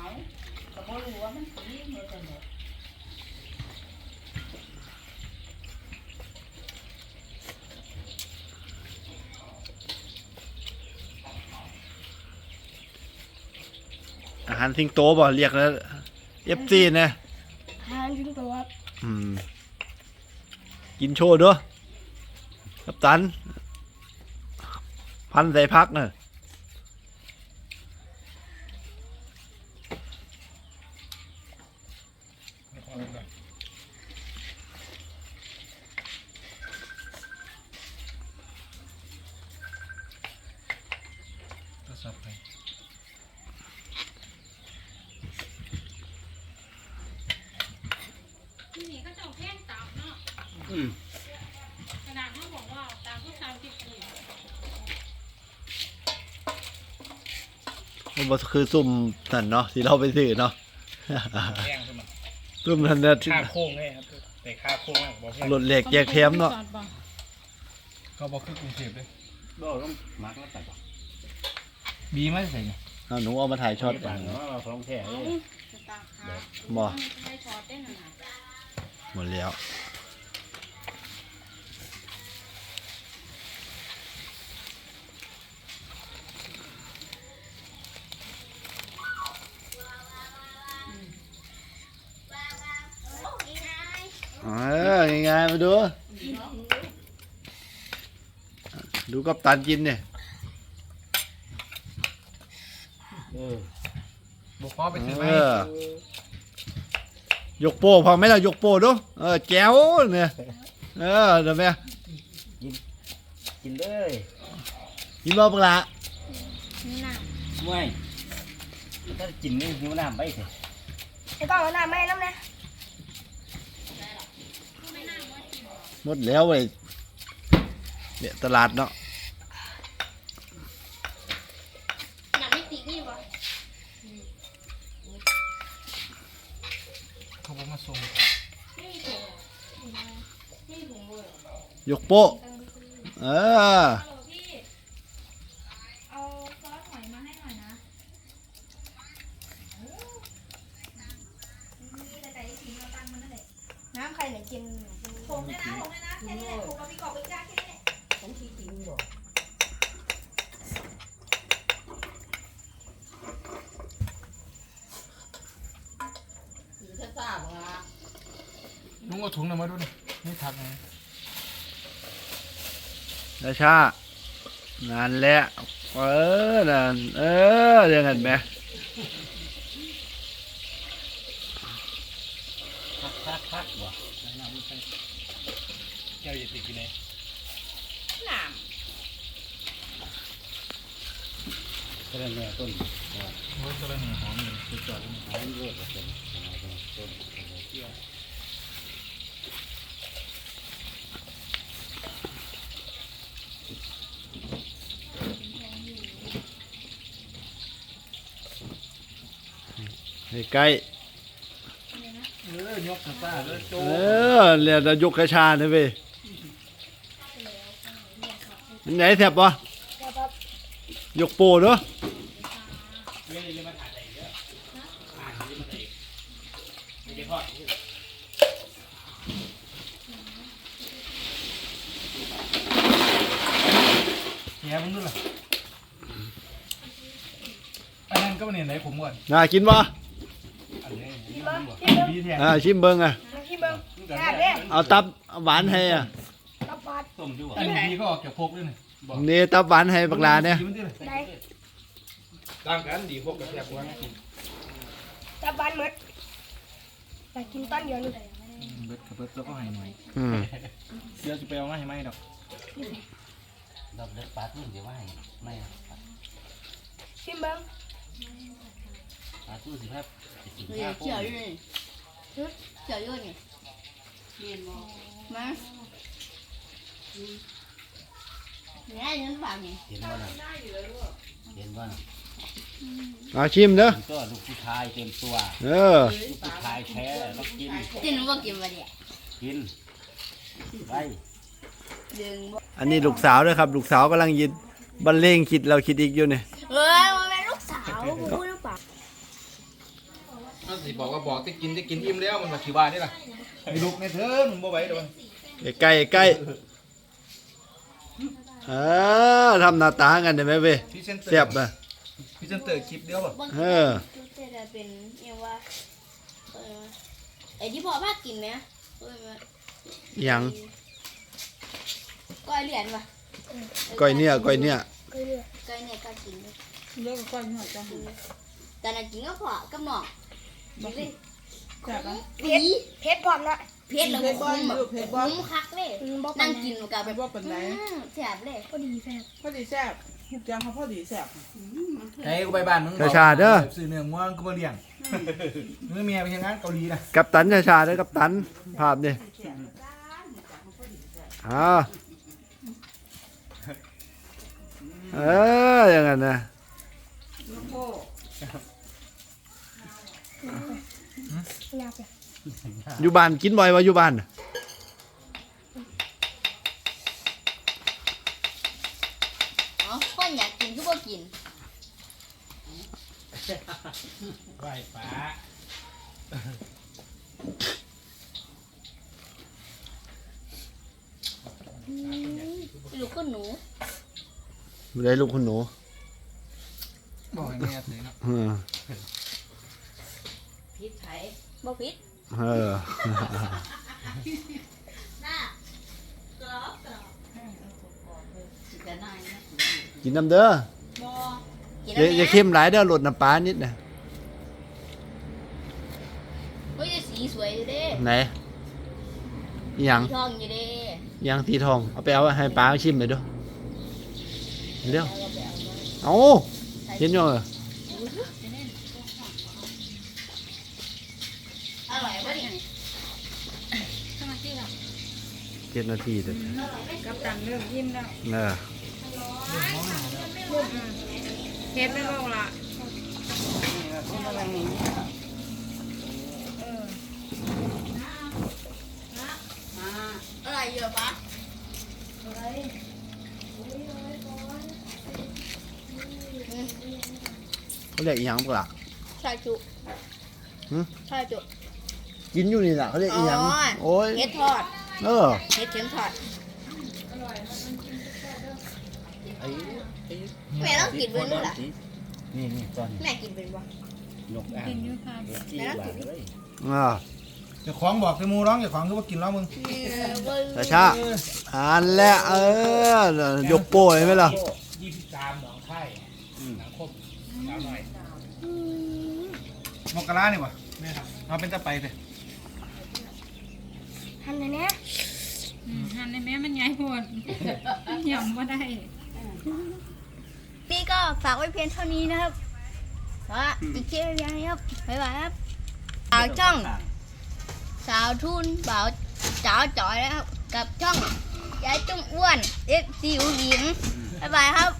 อาก็บ่รู้ว่ามันสีเหมือนกันหมดอาหารสิงโตบ่เรียกแล้วเอฟซีนะ ทานถึงตัวครับ อืม กินโชว์ด้วยกัปตัน พันใส่พักเนอะ ก็สับไป ที่นี่ก็จะเอาแท่งตามเนาะขนาดเขาบอกว่าตามทุกสามสิบปีมันบ่คือซุ่มนั่นเนาะที่เราไปซื้อเนาะ แย่งขึ้นมาซุ่มนั่นน่ะค่าโค้งเลยครับแต่ค่าโค้งมากบอกแค่รถเหล็กแยกแถมเนาะเขาบอกคือกรุงเทพเลยบ่ต้องมักแล้วแต่บ่บีไม่ใส่เนี่ยเอาหนูเอามาถ่ายช็อตต่างเนาะเราของแท้เอาเลย จะตามขาบ่ได้ช็อตได้หน่อย หมดแล้ว มาดู ดูกับตันกินเนี่ยเออบอกพ่อไปซื้อไหมเออยกโป้พอไหมล่ะยกโป้ดูเออแจ๋วเนี่ยเออเดี๋ยวแม่กินเลยกินบ่ปลานี่น่ะไม่ถ้ากินนี่หิวน้ำไปเถอะไอ้ก้อนเอาน้ำไม่น้ำนะ หมดแล้วเว้ยเนี่ยตลาดเนาะหนักไม่ติดนี่วะเขาบอกมาส่งไม่มีถุงไม่มีถุงเลยยกโป้เออฮัลโหลพี่เอาซอสหอยมาให้หน่อยนะน้ำใครไหนกิน ผมเลยนะผมเลยนะแค่นี้แหละผมกับพี่กอบไปจ้าแค่นี้แหละของทีจริงบ่สีซ่าๆบ่ล่ะลุงเอาถุงหน่อยมาดูดินี่ทักไงราชานานแล้วเออนานเออเรื่องกันไหมคักคักคักบ่ แก้วอย่าติดกินเลยหนามก็เลยแม่ต้นโอ้ยตัวละหนึ่งหอมเลยสุดยอดเลยหอมเยอะกว่าต้นต้นเที่ยวใกล้ เออยกกระซ่า เลยโจเออเรียกยกกระชาเนี่ยเว้ยมันไหนแถบวะยกโป้เนาะเรื่องนี้มาถ่ายอะไรเยอะถ่ายนี้มาถ่ายไม่ได้ทอดแย่มึงดูล่ะอันนั้นก็มันเห็นไหนผมก่อนน่ากินบ่อั อ่าชิมเบิ้งอะมากินบ้างแซ่บเด้เอาตับหวานให้อะตับปาดต้มอยู่บ่อันนี้ดีก็ออกจากพกด้วยนี่บอกนี่ตับหวานให้บักลาเนี่ยได้ต่างกันดีพกกับแทบว่าตับปาดหมดแต่กินต้นเดียวนี่เบิดกับเบิดแล้วก็ให้หน่อยอืมเดี๋ยวจะไปเอามาให้ไหมดอกดอกเด็ดปลาตุ้นเดี๋ยวว่าให้ไม่กินบ้างปลาตุ้สิครับกินเฮ้ยข้าวโพเจียวอยู่นี่เจียวอยู่นี่เรียนบ่มาเนี่ยยันฝากนี่เห็นบ่น่ะเห็นบ่น่ะอาชิมเด้อมันก็ลูกผู้ชายเต็มตัว เออลูกผู้ชายแท้ต้องกิน ที่หนูบ่กินมาเนี่ยกินไปดึงบ่อันนี้ลูกสาวด้วยครับ ลูกสาวกำลังยินบรรเลงคิดเราคิดอีกอยู่เนี่ยเอ้ยมันเป็นลูกสาวกู พูดหรือเปล่าถ้าสิบอกว่าบอกจะกินจะกินอิ่มแล้วมันมาขี้ว่าได้ล่ะไอ้ลูกในเถิงบ่ไหวเดอกใกล้ใกล้เออทำหน้าตากันได้ไหมเว้ยพรีเซนเตอร์เสียบนะพรีเซนเตอร์คลิปเดียวบ่บางเอทีอจุดจะเป็นเรียกว่าเออไอ้ที่พ่อพากินไหมเอ้ยมาอิหยังก้อยเหรียญป่ะก้อยเนี่ยก้อยเนี่ยก้อยเนี่ยก้อยเนี่ยก็กินเลยเลิกก้อนหน่อยจ้ะแต่น่ะกินก็พอกับน้องกินเลย จ้ะปะเพชรเพชรพร้อมละเพชรแล้วก็คุ้มแบบคุ้มคักเลยนั่งกินกับไปแบบบ่เป็นไรอืมแซ่บเลยพอดีแซ่บพอดีแซ่บทุกอย่างเขาพอดีแซ่บไอ้กูไปบ้านมึงชาๆเด้อซื้อเนื้อง่วงกูบ่เลี้ยงมึงเมียไปทำงานเกาหลีนะกับตันชาชาด้วยกับตันภาพนี่อ่าเอออย่างนั้นนะ โอ้อยู่บ้านกินบ่อยวะอยู่บ้านน่ะอ๋อคนอยากกินก็บ่กินไหวฟ้าลูกก็หนูไม่ได้ลูกคุณหนู บอกให้แม่ซื้อเนาะ เออ พิษไทย บ่ผิดเออสิจะนายนะกินน้ำเด้อกินอย่าแล้วอย่านะเข้มหลายเด้อหลดน้ำปลานิดนะเฮ้ยสีสวยอยู่เด้ไหนอิหยังสีทองอยู่เด้อิหยังสีทองเอาไปเอาให้ปลาชิมไปด้วยเร็วเอาเห็นยังเหรออร่อยป่ะนี่ สมาธิหรอ เจ็ดนาทีเด็ดกับตังเริ่มยิ้มแล้วเออเฮ็ดไม่ลงละอร่อยเยอะปะเขาเรียกอิหยังปะล่ะชาจุหึชาจุกินอยู่นี่แหละเขาเรียกอิหยังอ๋อโอ้ยเฮ็ดทอด เออเฮ็ดเข็มทอดไอ้ไอ้แม่ต้องกินเป็นด้วยล่ะนี่นี่ตอนแม่กินเป็นปะนกอ่างกินอยู่ค่ะเดี๋ยวจี้หวานเลยอ่าเจ้าของบอกแต่หมูร้องเจ้าของคือว่ากินแล้วมึงชาชาอันแหละเออยกโป้เลยไหมล่ะยี่สิบสามหนองไข่หนังคมสาวหน่อยมกรานี่วะแม่ครับเอาเป็นตะไปเลย ทำไงเนี้ยอืมหันในแม่มันใหญ่โพดยำว่าได้พี่ก็ฝากไว้เพียงเท่านี้นะครับว่าอีกคลิปเดียวนะครับบ๊ายบายครับสาวช่อง สาวทุนบ่าวจ๋าจ่อยนะครับ กับช่องยายจุ้งอ้วนเอฟซีอุ๋งหญิงบ๊ายบายครับ